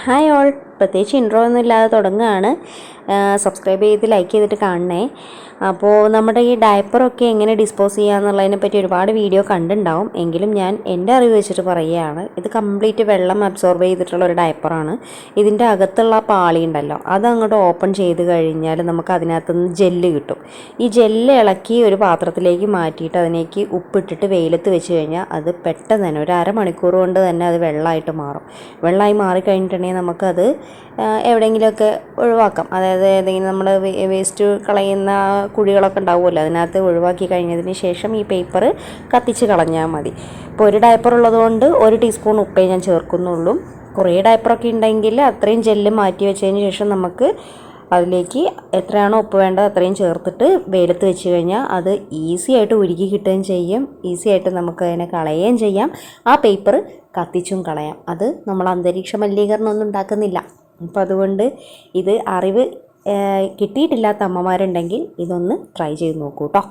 Hi all പ്രത്യേകിച്ച് intro ഒന്നും ഇല്ലാതെ തുടങ്ങുകയാണ്. സബ്സ്ക്രൈബ് ചെയ്ത് ലൈക്ക് ചെയ്തിട്ട് കാണണേ. അപ്പോൾ നമ്മുടെ ഈ ഡയപ്പറൊക്കെ എങ്ങനെ ഡിസ്പോസ് ചെയ്യുക എന്നുള്ളതിനെ പറ്റി ഒരുപാട് വീഡിയോ കണ്ടിട്ടുണ്ടാവും എങ്കിലും ഞാൻ എന്റെ അറിവ് വെച്ചിട്ട് പറയുകയാണ്. ഇത് കംപ്ലീറ്റ് വെള്ളം അബ്സോർബ് ചെയ്തിട്ടുള്ള ഒരു ഡയപ്പറാണ് ഇതിന്റെ അകത്തുള്ള പാളി ഉണ്ടല്ലോ അത് അങ്ങോട്ട് ഓപ്പൺ ചെയ്ത് കഴിഞ്ഞാൽ നമുക്ക് അതിനകത്തുനിന്ന് ജെല്ല് കിട്ടും. ഈ ജെല്ല് ഇളക്കി ഒരു പാത്രത്തിലേക്ക് മാറ്റിയിട്ട് അതിലേക്ക് ഉപ്പിട്ടിട്ട് വെയിലത്ത് വെച്ച് കഴിഞ്ഞാൽ അത് പെട്ടെന്ന് തന്നെ ഒരു അരമണിക്കൂർ കൊണ്ട് തന്നെ അത് വെള്ളമായിട്ട് മാറും. വെള്ളമായി മാറിക്കഴിഞ്ഞിട്ടുണ്ടെങ്കിൽ നമുക്കത് എവിടെയെങ്കിലുമൊക്കെ ഒഴിവാക്കാം. അതായത് ഏതെങ്കിലും നമ്മൾ വേസ്റ്റ് കളയുന്ന കുഴികളൊക്കെ ഉണ്ടാവുമല്ലോ അതിനകത്ത് ഒഴിവാക്കി കഴിഞ്ഞതിന് ശേഷം ഈ പേപ്പർ കത്തിച്ച് കളഞ്ഞാൽ മതി. ഇപ്പോൾ ഒരു ഡയപ്പർ ഉള്ളതുകൊണ്ട് ഒരു ടീസ്പൂൺ ഉപ്പേ ഞാൻ ചേർക്കുന്നുള്ളൂ. കുറേ ഡയപ്പറൊക്കെ ഉണ്ടെങ്കിൽ അത്രയും ജെല്ല് മാറ്റി വെച്ചതിന് ശേഷം നമുക്ക് അതിലേക്ക് എത്രയാണോ ഉപ്പ് വേണ്ടത് അത്രയും ചേർത്തിട്ട് വെയിലത്ത് വെച്ച് കഴിഞ്ഞാൽ അത് ഈസി ആയിട്ട് ഉരുക്കി കിട്ടുകയും ചെയ്യും. ഈസി ആയിട്ട് നമുക്ക് അതിനെ കളയുകയും ചെയ്യാം. ആ പേപ്പർ കത്തിച്ചും കളയാം. അത് നമ്മൾ അന്തരീക്ഷ മലിനീകരണം ഒന്നും ഉണ്ടാക്കുന്നില്ല. അപ്പോൾ അതുകൊണ്ട് ഇത് അറിവ് കിട്ടിയിട്ടില്ലാത്ത അമ്മമാരുണ്ടെങ്കിൽ ഇതൊന്ന് ട്രൈ ചെയ്ത് നോക്കൂ കേട്ടോ